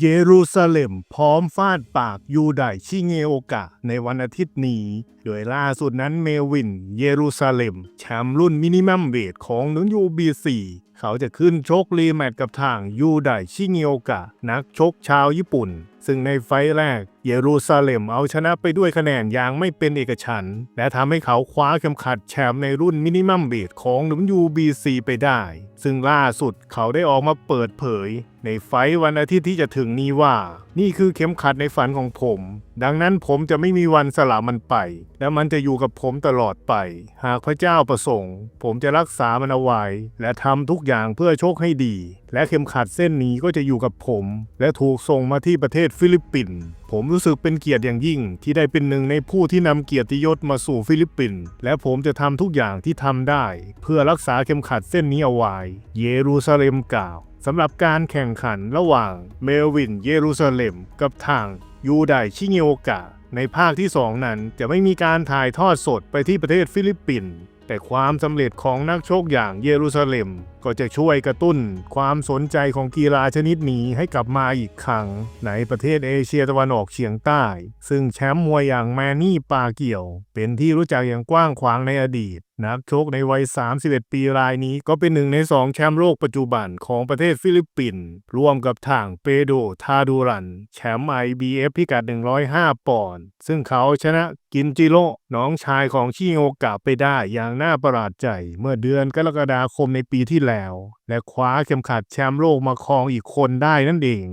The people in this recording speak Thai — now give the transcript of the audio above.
เยรูซาเล็มพร้อมฟาดปากยูไดชิเงโอกะ ในวันอาทิตย์นี้ โดยล่าสุดนั้นเมวิน เยรูซาเล็มแชมป์รุ่นมินิมัมเวทของนุนยูบีซีเขาจะขึ้นชกรีแมตช์กับทางยูไดชิเงโอกะ นักชกชาวญี่ปุ่น ซึ่งในไฟแรกเยรูซาเล็มเอาชนะไปด้วยคะแนนอย่างไม่เป็นเอกฉันท์และทำให้เขาคว้าเข็มขัดแชมป์ในรุ่นมินิมัมเบดของ WBC ไปได้ ซึ่งล่าสุดเขาได้ออกมาเปิดเผย ในไฟวันอาทิตย์ที่จะถึงนี้ว่า นี่คือเข็มขัดในฝันของผมดังนั้นผมจะไม่มีวันสละมันไป และมันจะอยู่กับผมตลอดไป หากพระเจ้าประสงค์ ผมจะรักษามันเอาไว้ และทำทุกอย่างเพื่อโชคให้ดี และเข็มขัดเส้นนี้ก็จะอยู่กับผม และถูกส่งมาที่ประเทศฟิลิปปินส์ผมรู้สึกเป็นเกียรติอย่างยิ่ง ที่ได้เป็นหนึ่งในผู้ที่นำเกียรติยศมาสู่ฟิลิปปินส์และผมจะทำทุกอย่างที่ทำได้ เพื่อรักษาเข็มขัดเส้นนี้เอาไว้ เยรูซาเล็มกล่าวสำหรับการแข่งขันระหว่างเมลวินเยรูซาเล็มกับทาง ยูไดชิเงโอกะ ในภาคที่ 2 นั้นจะไม่มีการถ่ายทอดสดไปที่ประเทศฟิลิปปินส์ แต่ความสำเร็จของนักโชคอย่างเยรูซาเล็ม ก็จะช่วยกระตุ้นความสนใจของกีฬาชนิดนี้ให้กลับมาอีกครั้ง ในประเทศเอเชียตะวันออกเฉียงใต้ ซึ่งแชมป์มวยอย่างแมนนี่ปาเกี่ยว เป็นที่รู้จักอย่างกว้างขวางในอดีต นักชกในวัย 31 ปีรายนี้ก็เป็นหนึ่งในสองแชมป์โลกปัจจุบันของประเทศฟิลิปปินส์ร่วมกับทางเปโดทาดูรัน แชมป์ IBF พิกัด 105 ปอนด์ซึ่งเขาชนะกินจิโร น้องชายของชิโอกะไปได้อย่างน่าประหลาดใจเมื่อเดือนกรกฎาคมในปีที่แล้ว และคว้าเข็มขัดแชมป์โลกมาครองอีกคนได้นั่นเอง